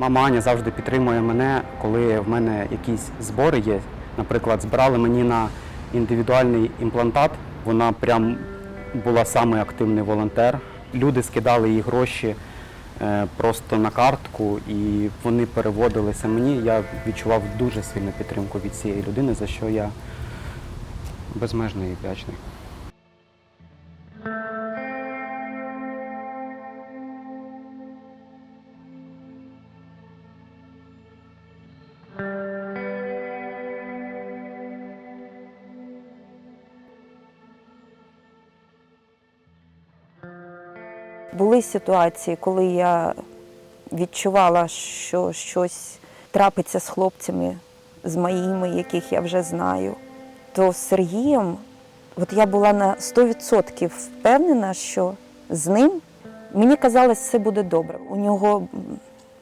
Мама Аня завжди підтримує мене, коли в мене якісь збори є. Наприклад, збирали мені на індивідуальний імплантат. Вона прям була самий активний волонтер. Люди скидали їй гроші е, просто на картку, і вони переводилися мені. Я відчував дуже сильну підтримку від цієї людини, за що я безмежно їй вдячний. Були ситуації, коли я відчувала, що щось трапиться з хлопцями, з моїми, яких я вже знаю. То з Сергієм, от я була на 100% впевнена, що з ним мені казалось, все буде добре. У нього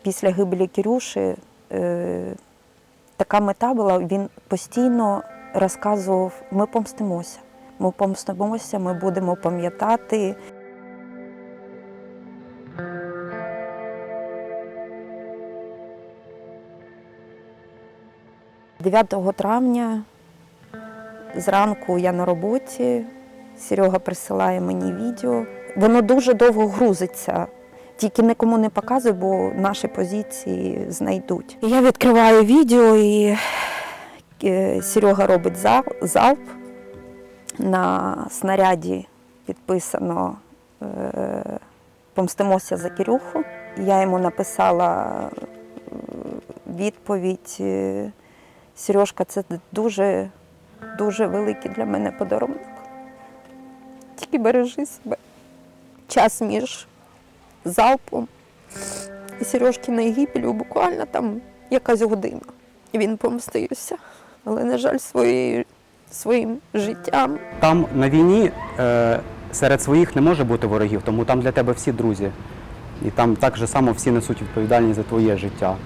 після гибелі Кирюші е, така мета була, він постійно розказував: ми помстимося. Ми помстимося, ми будемо пам'ятати. 9 травня зранку я на роботі. Серега присилає мені відео. Воно дуже довго грузиться. Тільки нікому не показую, бо наші позиції знайдуть. Я відкриваю відео і е, Серега робить залп. На снаряді підписано е, Помстимося за Кирюху. Я йому написала е, відповідь. Сережка, це дуже, дуже великий для мене подарунок. Тільки бережи себе. Час між залпом і Сережкиною гибелю буквально там якась година. І він помстився. Але, на жаль, своєю, своїм життям Там на війні е, серед своїх не може бути ворогів, тому там для тебе всі друзі. І там так же само всі несуть відповідальність за твоє життя.